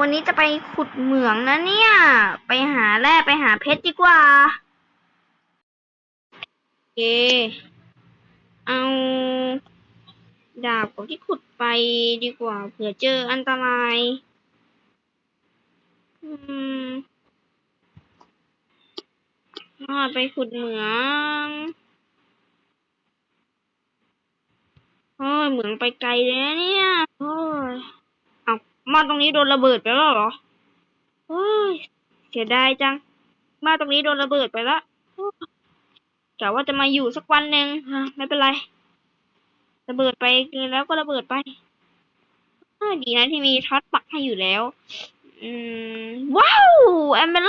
วันนี้จะไปขุดเหมืองนะเนี่ย ไปหาแร่ไปหาเพชรดีกว่าโอเคเอาดาบของที่ขุดไปดีกว่า เผื่อเจออันตราย อืมอไปขุดเหมืองโอ้ยเหมืองไปไกลเลยนะเนี่ย โอ้ย เอามาตรงนี้โดนระเบิดไปแล้วเหรอโอ้ยเสียดายจัง มาตรงนี้โดนระเบิดไปแล้วกะว่าจะมาอยู่สักวันหนึ่งฮะไม่เป็นไร ระเบิดไปเกินแล้วก็ระเบิดไปดีนะที่มีท็อตปักให้อยู่แล้ว อืม ว้าวแอมเบล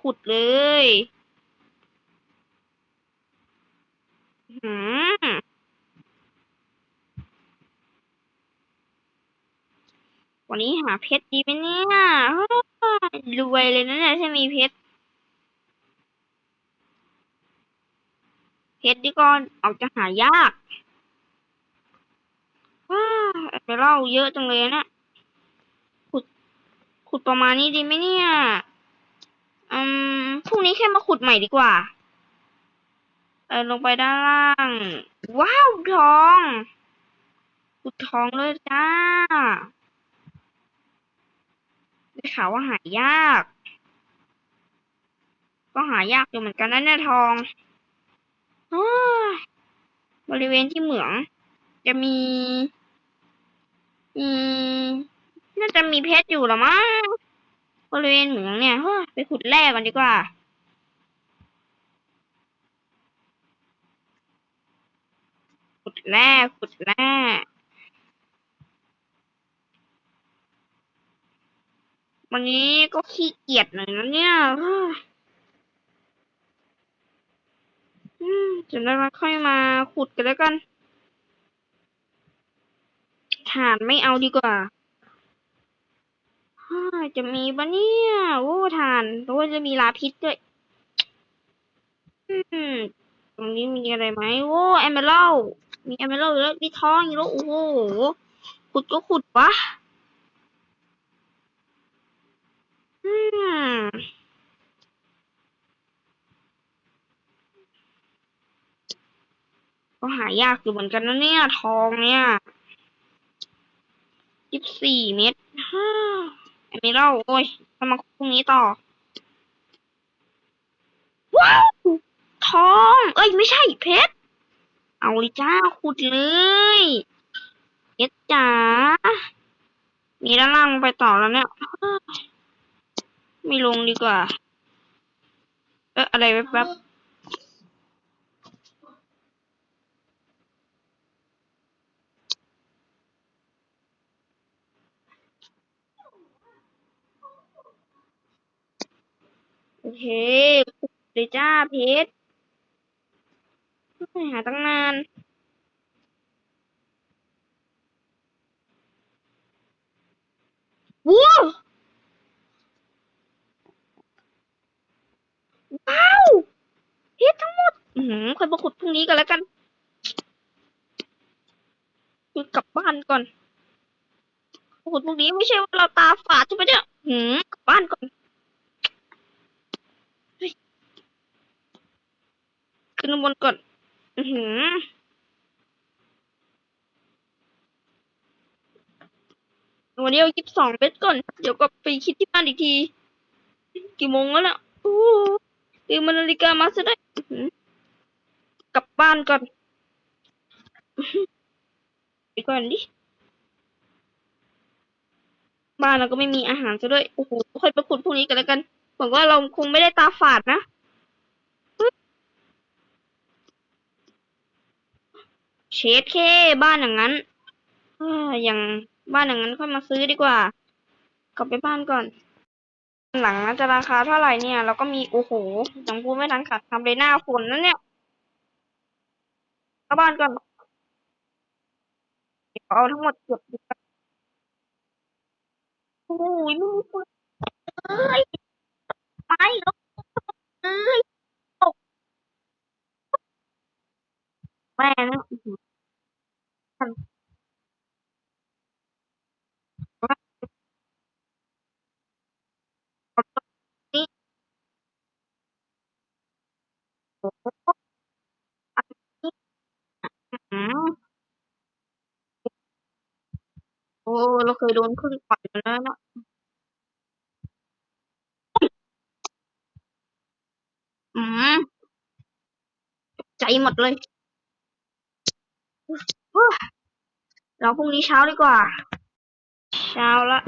ขุดเลย หืม วันนี้หาเพชรดีไหมเนี่ยรวยเลยนะเนี่ยถ้ามีเพชร เพชรดีก่อนออกจะหายากว้าไปเล่าเยอะจังเลยนะขุด ขุดประมาณนี้ดีไหมเนี่ย อืม พรุ่งนี้แค่มาขุดใหม่ดีกว่า เออลงไปด้านล่าง ว้าว ทอง ขุดทองเลยจ้า ได้ข่าวว่าหายาก ก็หายากอยู่เหมือนกันนะเนี่ยทองบริเวณที่เหมือง จะมีอืมน่าจะมีเพชรอยู่หรอมั้งบริเวณเหมืองเนี่ยเฮ้ยไปขุดแร่ก่อนดีกว่าขุดแร่ขุดแร่ วันนี้ก็ขี้เกียจหน่อยนะเนี่ยจะได้มาค่อยมาขุดกันแล้วกันถ่านไม่เอาดีกว่าจะมีปะเนี่ย โอ้ถ่านโอ้จะมีลาพิษด้วยตรงนี้มีอะไรไหมโอ้แอมเบลมีแอมเบลแล้วมีทองอีกแล้ว โอ้โหขุดก็ขุดวะอืม ก็หายากอยู่เหมือนกันนะเนี่ย ทองเนี่ยยี่สิบสี่เม็ดฮ่าแอมเบลโอ้ยทำมาพรุ่งนี้ต่อ ว้าว ทอง เอ้ย ไม่ใช่เพชร เอาเลยจ้า ขุดเลย เพชรจ๋า มีด้านล่างไปต่อแล้วเนี่ย ไม่ลงดีกว่า เอออะไรแป๊บโอเคขุดเลยจ้าเพชรหาตั้งนานว้าว เพชรทั้งหมด อือหือค่อยมาขุดพรุ่งนี้กันแล้วกันคือกลับบ้านก่อนขุดพรุ่งนี้ไม่ใช่ว่าเราตาฝาดใช่ไหมเนี่ยหืมกลับบ้านก่อนขึ้นข้างบนก่อน อือหือวันนี้เอายี่สิบสองเม็ดก่อน เดี๋ยวก็ไปคิดที่บ้านอีกที กี่โมงแล้วล่ะโอ้โหลืมนาฬิกามาซะได้ กลับบ้านก่อนไปก่อนดิ บ้านเราก็ไม่มีอาหารซะด้วย โอ้โหค่อยไปขุดพรุ่งนี้กันแล้วกันหวังว่าเราคงไม่ได้ตาฝาดนะเชดเคบ้านอย่างนั้นออย่างบ้านอย่างนั้นค่อยมาซื้อดีกว่า กลับไปบ้านก่อน หลังจะราคาเท่าไหร่เนี่ยเราก็มีโอ้โหยังพูดไม่ทันขาดคำเลยหน้าฝนนั่นเนี่ยกลับบ้านก่อนเดี๋ยวเอาทั้งหมดเก็บดีกว่าโอ้ยไม่มีปืนเอ้ยไม่แล้วเอ้ยตกแม่นะ เราเคยโดนพึ่งต่อยมาแล้วนะอืมใจหมดเลยเฮ้ยเราพรุ่งนี้เช้าดีกว่า เช้าละ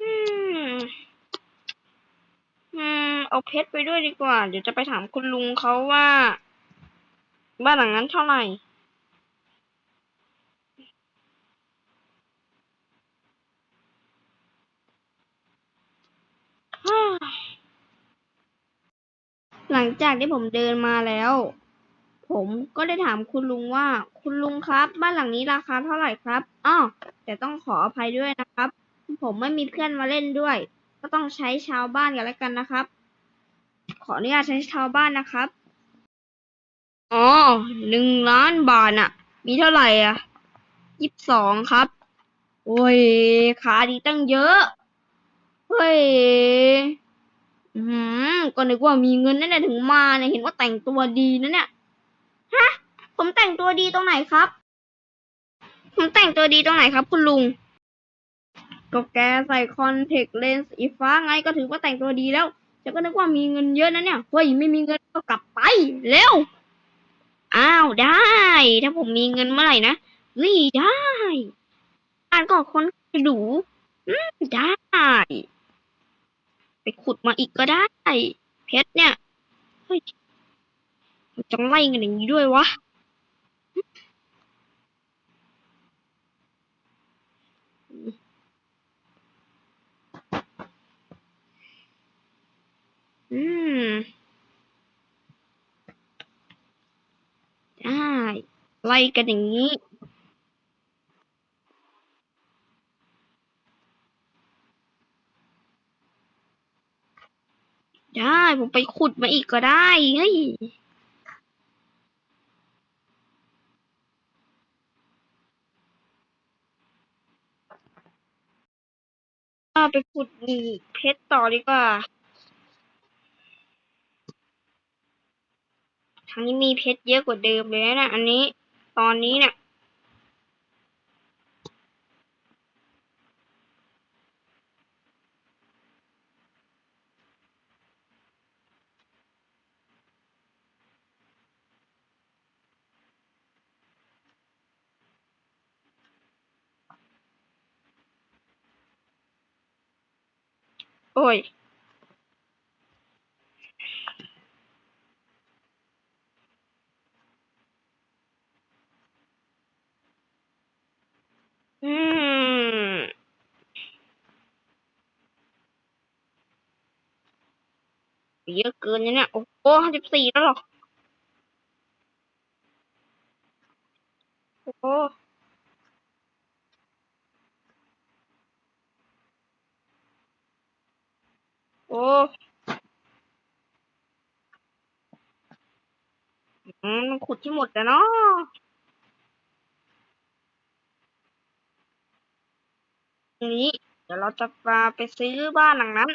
อืมอืม เอาเพชรไปด้วยดีกว่า เดี๋ยวจะไปถามคุณลุงเขาว่า บ้านหลังนั้นเท่าไหร่ หลัง จากที่ผมเดินมาแล้ว ผมก็ได้ถามคุณลุงว่า คุณลุงครับ บ้านหลังนี้ราคาเท่าไหร่ครับอ้อแต่ต้องขออภัยด้วยนะครับ ผมไม่มีเพื่อนมาเล่นด้วย ก็ต้องใช้ชาวบ้านกันแล้วกันนะครับ ขออนุญาตใช้ชาวบ้านนะครับอ๋อหนึ่งล้านบาทน่ะ มีเท่าไหร่อะยี่สิบสองครับ โอ้ยขาดีตั้งเยอะ เฮ้ย อืมก็นึกว่ามีเงินนั่นแหละถึงมาเนี่ยเห็นว่าแต่งตัวดีนะเนี่ย ฮะ ผมแต่งตัวดีตรงไหนครับ ผมแต่งตัวดีตรงไหนครับ คุณลุง ก็แกใส่คอนแทคเลนส์สีฟ้าไงก็ถือว่าแต่งตัวดีแล้วฉันก็นึกว่ามีเงินเยอะนะเนี่ยเฮ้ยไม่มีเงินก็กลับไปเร็ว อ้าวได้ ถ้าผมมีเงินเมื่อไหร่นะเฮ้ยได้อ่านก็คนดูอืมได้ ขุดมาอีกก็ได้ เพชรเนี่ย เฮ้ยมันจะไล่กันอย่างนี้ด้วยวะอืมได้ไล่กันอย่างนี้ ได้ผมไปขุดมาอีกก็ได้เฮ้ยไปขุดมีเพชรต่อดีกว่า ทางนี้มีเพชรเยอะกว่าเดิมเลยนะอันนี้ ตอนนี้เนี่ย ยอืม เยอะเกินนะเนี่ย โอ้โหห้าสิบสี่แล้วหรอ โอ้ โอ้อืมมันขุดที่หมดแล้วเนาะนี้ เดี๋ยวเราจะมาไปซื้อบ้านหลังนั้น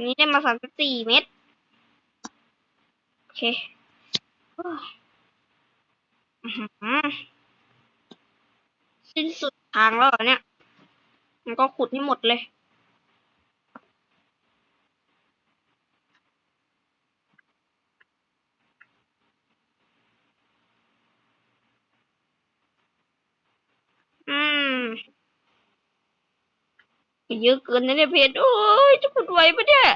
อันนี้ได้มาสามสิบสี่เม็ดโอเคสิ้นสุดทางแล้วเหรอเนี่ย มันก็ขุดให้หมดเลยอืม เยอะเกินนะเนี่ยเพชรโอ้ยจะขุดไหวปะเนี่ย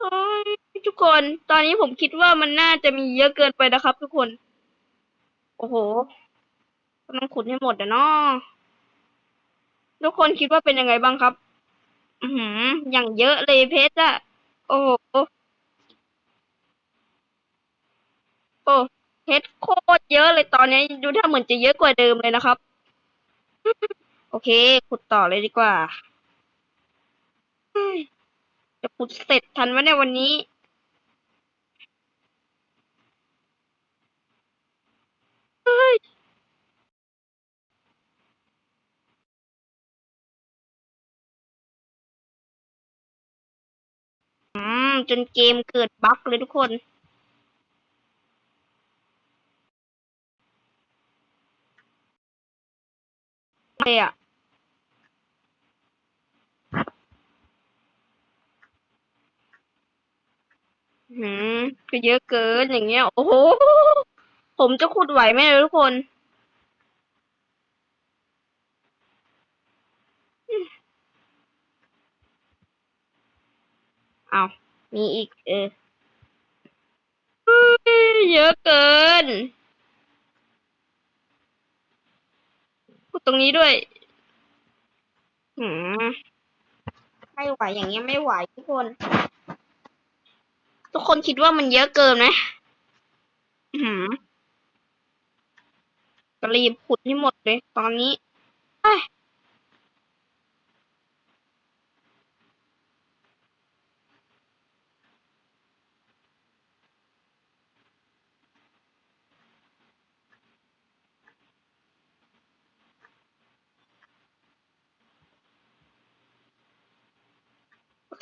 โอ้ยทุกคน ตอนนี้ผมคิดว่ามันน่าจะมีเยอะเกินไปนะครับ ทุกคน โอ้โหต้องขุดให้หมดอะเนาะทุกคนคิดว่าเป็นยังไงบ้างครับ อือหืออย่างเยอะเลยเพชรอะโอ้โหโอ้ เฮ็ดโคตรเยอะเลยตอนนี้ดูถ้าเหมือนจะเยอะกว่าเดิมเลยนะครับ โอเค ขุดต่อเลยดีกว่า จะขุดเสร็จทันไหมในวันนี้อืม จนเกมเกิดบั๊กเลยทุกคน เลยอะหืมก็เยอะเกินอย่างเงี้ย โอ้โห ผมจะขุดไหวไหมเลยทุกคน เอา มีอีก เออ เยอะเกินขุด ตรงนี้ด้วยหืมไม่ไหวอย่างเงี้ยไม่ไหวทุกคน ทุกคนคิดว่ามันเยอะเกินไหมหืมก็รีบขุดให้หมดเลย ตอนนี้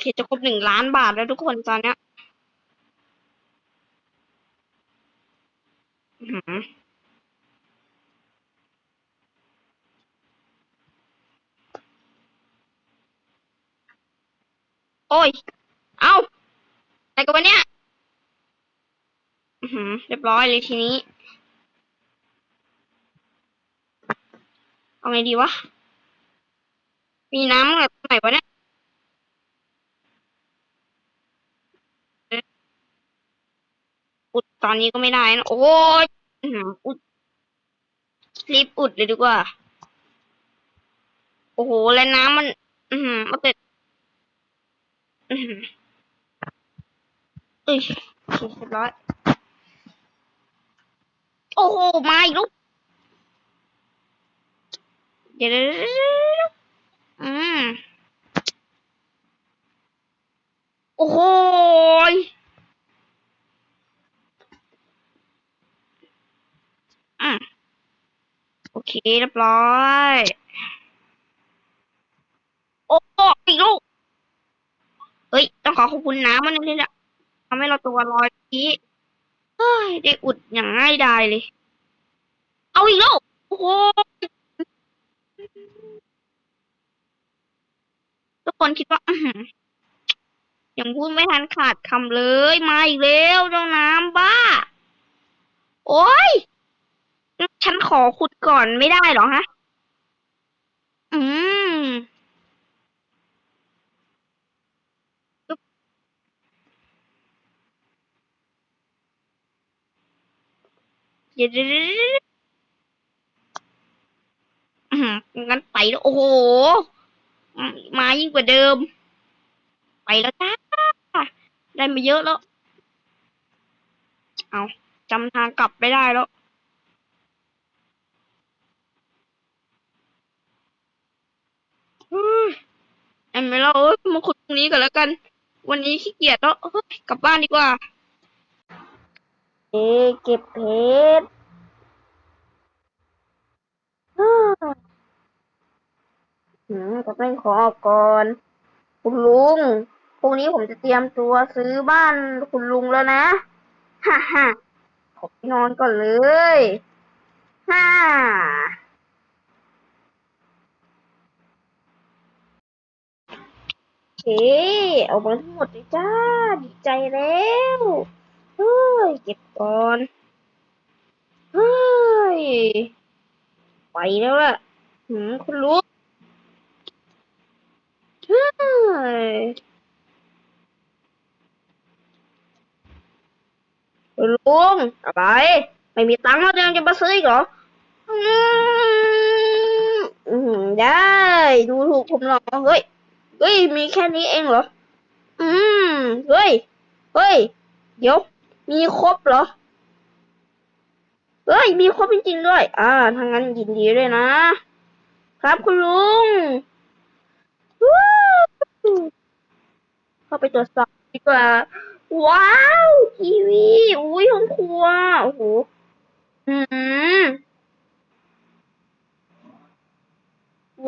เอ้ยจะครบหนึ่งล้านบาทแล้วทุกคนตอนเนี้ยหืมโอ้ย เอ้าอะไรกันวะเนี่ย อือหือ เรียบร้อยเลยทีนี้ เอาไงดีวะ มีน้ำแบบไหนวะเนี่ย อุด ตอนนี้ก็ไม่ได้นะ โอ้ยอุดรีบอุดเลยดีกว่า โอ้โห แล้วน้ำมัน อือหือมันเสร็จอือหือเอ้ยโอเคเรียบร้อย โอ้โห มาอีกลูกเดี๋ยวเดี๋ยวเดี๋ยวเดี๋ยวอืม โอ้โหยอืมโอ เคเรียบร้อย โอ้อีกลูก เฮ้ย ต้องขอขอบคุณน้ำมันนี่แหละทำให้เราตัวลอยทีเฮ้ย ได้อุดอย่างง่ายดายเลย เอาอีกล้วโอ้โหทุกคนคิดว่าอือยังพูดไม่ทันขาดคำเลย มาอีกแล้วเจ้าน้ำบ้า โอ้ย ฉันขอขุดก่อนไม่ได้หรอฮะ อืม เดี๋ยวเดี๋ยวเดี๋ยวเดี๋ยวอื้อหืองั้นไปแล้วโอ้โห มายิ่งกว่าเดิม ไปแล้วจ้า ได้มาเยอะแล้ว เอาจำทางกลับไม่ได้แล้ว เฮ้ย แอมไม่เล่าเอ้ยมาขุดตรงนี้ก่อนแล้วกัน วันนี้ขี้เกียจแล้วเฮ้ยกลับบ้านดีกว่า เอเก็บเพชรอืมจะเป็นขอออกก่อน คุณลุงพรุ่งนี้ผมจะเตรียมตัวซื้อบ้านคุณลุงแล้วนะฮ่าฮ่าขอไปนอนก่อนเลยฮ่า โอ เคเอามาทั้งหมดเลยจ้า ดีใจแล้ว เฮ้ย เก็บก่อน เฮ้ย ไปแล้วล่ะ หืม คุณลุงเฮ้ยคุณลุงอะไร ไม่มีตังค์แล้วยังจะมาซื้ออีกเหรอ อืมได้ ดูถูกผมเหรอเฮ้ย เฮ้ย มีแค่นี้เองเหรอ อืม เฮ้ย เฮ้ย เดี๋ยว มีครบเหรอ เฮ้ย มีครบจริงๆด้วย อ่าทางนั้นยินดีเลยนะ ครับคุณลุง เข้าไปตรวจสอบดีกว่า ว้าวทีวีอุ้ยห้องครัว โอ้โห อืม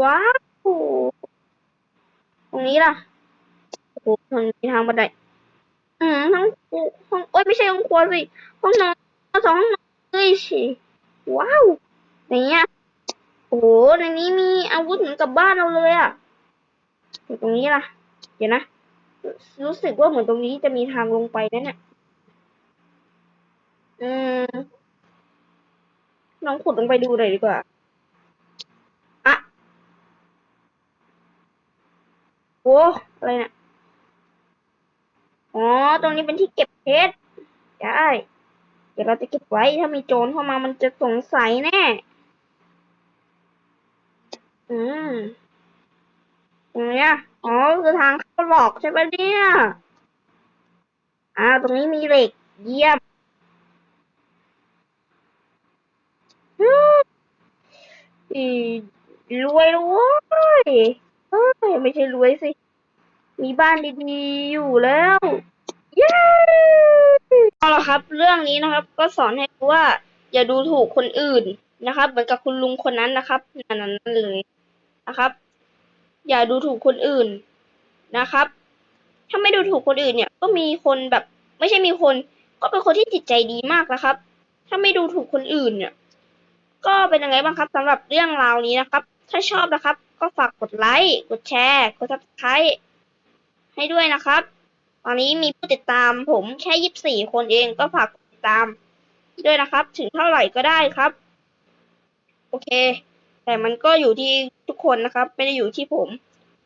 ว้าว ตรงนี้ล่ะโอ้โหมันมีทางบันไดอืมห้องครัวห้องเอ้ยไม่ใช่ห้องครัวสิห้องนอนสองห้องนอนเฮ้ยชิว้าวไหนเนี่ยโอ้โหในนี้มีอาวุธเหมือนกับบ้านเราเลยอะตรงนี้ล่ะ เดี๋ยวนะรู้สึกว่าเหมือนตรงนี้จะมีทางลงไปนั่นน่ะอืมลองขุดลงไปดูหน่อยดีกว่าอะโอ้อะไรเนี่ย อ๋อ ตรงนี้เป็นที่เก็บเพชร ได้ เดี๋ยวเราจะเก็บไว้ ถ้ามีโจรเข้ามามันจะสงสัยแน่ อืมตรงเนี้ยอ๋อ คือทางเข้าหลอกใช่ปะเนี่ย อ่า ตรงนี้มีเหล็ก เยี่ยมรวยรวยเฮ้ย ไม่ใช่รวยสิ มีบ้านดีๆอยู่แล้ว เย้เอาละครับ เรื่องนี้นะครับ ก็สอนให้รู้ว่า อย่าดูถูกคนอื่นนะครับ เหมือนกับคุณลุงคนนั้นนะครับนั่นนั่นเลยนะครับ อย่าดูถูกคนอื่นนะครับ ถ้าไม่ดูถูกคนอื่นเนี่ย ก็มีคนแบบ ไม่ใช่มีคน ก็เป็นคนที่จิตใจดีมากนะครับ ถ้าไม่ดูถูกคนอื่นเนี่ย ก็เป็นยังไงบ้างครับสำหรับเรื่องราวนี้นะครับ ถ้าชอบนะครับ ก็ฝากกดไลค์กดแชร์กด subscribe ให้ด้วยนะครับ ตอนนี้มีผู้ติดตามผมแค่ยี่สิบสี่คนเองก็ฝากกดติดตามด้วยนะครับ ถึงเท่าไหร่ก็ได้ครับ โอเค แต่มันก็อยู่ที่ทุกคนนะครับ ไม่ได้อยู่ที่ผม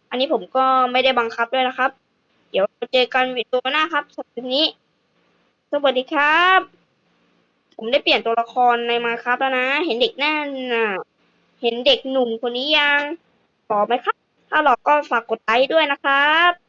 อันนี้ผมก็ไม่ได้บังคับด้วยนะครับ เดี๋ยวเจอกันวิดีโอหน้าครับสำหรับวันนี้ สวัสดีครับ ผมได้เปลี่ยนตัวละครในมาครับแล้วนะ เห็นเด็กหน้าน่ะเห็นเด็กหนุ่มคนนี้ยังหล่อไหมครับ ถ้าหล่อก็ฝากกดไลค์ด้วยนะครับ